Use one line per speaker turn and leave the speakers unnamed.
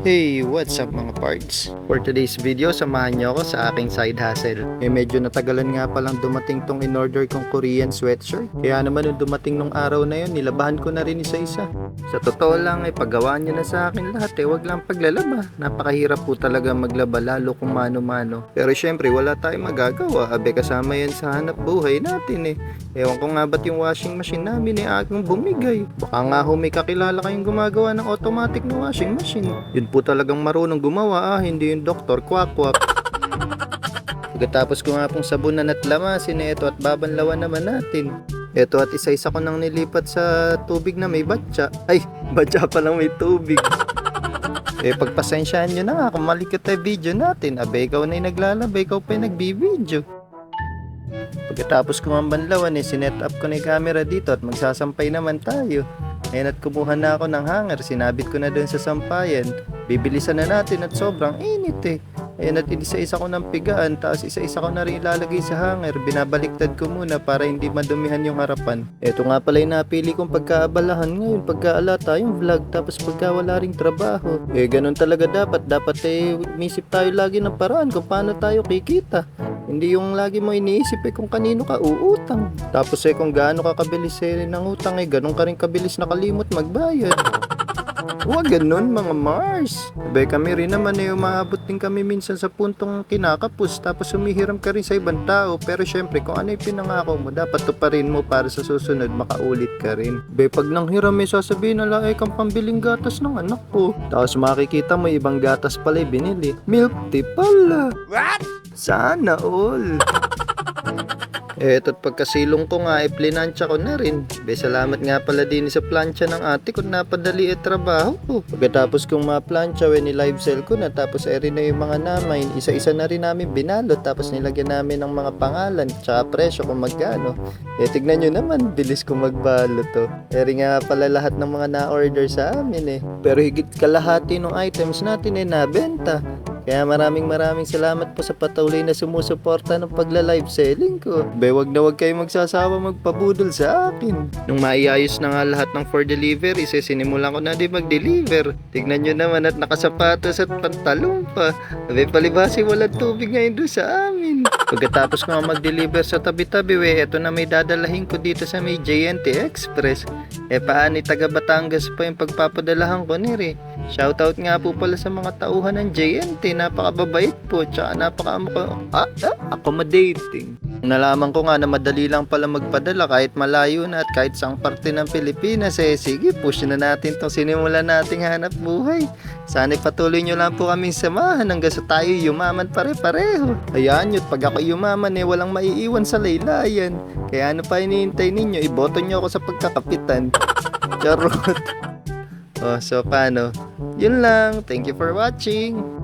Hey, what's up mga parts? For today's video, samahan niyo ako sa aking side hustle. Eh medyo natagalan nga palang dumating tong in-order kong Korean sweatshirt. Kaya naman nung dumating nung araw na yun, nilabahan ko na rin isa-isa. Sa totoo lang, eh paggawa niyo na sa akin lahat eh, wag lang paglalaba. Napakahirap po talaga maglaba lalo kung mano-mano. Pero syempre, wala tayong magagawa. Abe kasama yan sa hanap buhay natin eh. Ewan ko nga ba't yung washing machine namin eh aking bumigay. Baka nga ho may kakilala kayong gumagawa ng automatic na washing machine. Po talagang marunong gumawa ah, hindi yung doktor kwak-kwak. Pagkatapos ko nga pong sabunan at lamasin eh, ito at babanlawan naman natin. Ito at isa-isa ko nang nilipat sa tubig na may batya. Ay, batya pa lang may tubig. Eh, pagpasensyahan nyo na nga kung malikot tayo video natin. Abe, ikaw na yung naglalaba, ikaw pa yung nagbibideo. Pagkatapos ko ang banlawan, eh, sinet up ko na yung camera dito at magsasampay naman tayo. Ngayon at kumuha na ako ng hanger, sinabit ko na doon sa sampayan. Bibilisan na natin at sobrang init eh. Ayan at isa-isa ko ng pigaan, tapos isa-isa ko na rin ilalagay sa hanger. Binabaliktad ko muna para hindi madumihan yung harapan. Ito nga pala yung napili kong pagkaabalahan ngayon. Pagkaala tayong vlog, tapos pagka wala ring trabaho. Eh, ganun talaga dapat. Dapat eh, misip tayo lagi ng paraan kung paano tayo kikita. Hindi yung lagi mo iniisip eh kung kanino ka uutang. Tapos eh kung gaano ka kabilis eh ng utang eh, ganun ka rin kabilis nakalimot magbayad. Huwag ganun mga Mars. Be kami rin naman eh umaabot din kami minsan sa puntong kinakapos tapos humihiram ka rin sa ibang tao pero syempre kung ano yung pinangako mo dapat tuparin mo para sa susunod makaulit ka rin. Be pag nang hiram may sasabihin na eh kang pambiling gatas ng anak ko. Tapos makikita mo ibang gatas pala binili. Milk tea pala.
What?
Sana all. Eto't pagkasilong ko nga, eh, plinansya ko na rin. Be, salamat nga pala din sa plancha ng ate ko napadali at trabaho ko. Pagkatapos kong ma-plancha, when live sell ko na, tapos eh rin na yung mga namin, isa-isa na rin namin binalot, tapos nilagyan namin ng mga pangalan, tsaka presyo kung magkano. Eh, tignan nyo naman, bilis ko magbalot to. Eh, rin nga pala lahat ng mga na-order sa amin eh. Pero higit kalahati ng items natin eh, nabenta. Kaya maraming maraming salamat po sa patuloy na sumusuporta ng pagla-live selling ko. Be, wag na wag kayo magsasawa magpabudol sa akin. Nung maiayos na nga lahat ng for delivery, eh, sinimulan ko na din mag-deliver. Tignan nyo naman at nakasapatos at pantalong pa. Be, palibasi walang tubig ngayon doon sa amin. Pagkatapos ko mag-deliver sa tabi-tabi, we, eto na may dadalahin ko dito sa may JNT Express. Eh paani taga Batangas pa yung pagpapadalahan ko nire. Shoutout nga po pala sa mga tauhan ng JNT, napakababait po, tsaka napaka ah, ah, accommodating. Nalaman ko nga na madali lang pala magpadala kahit malayo na at kahit saang parte ng Pilipinas eh sige push na natin tong sinimulan nating hanap buhay. Sana patuloy nyo lang po kaming samahan hanggang sa tayo yumaman pare-pareho. Ayan yun, pag ako yumaman eh walang maiiwan sa laylayan. Kaya ano pa hinihintay ninyo, iboto nyo ako sa pagkakapitan. Charot. Oh, so paano? Yun lang. Thank you for watching.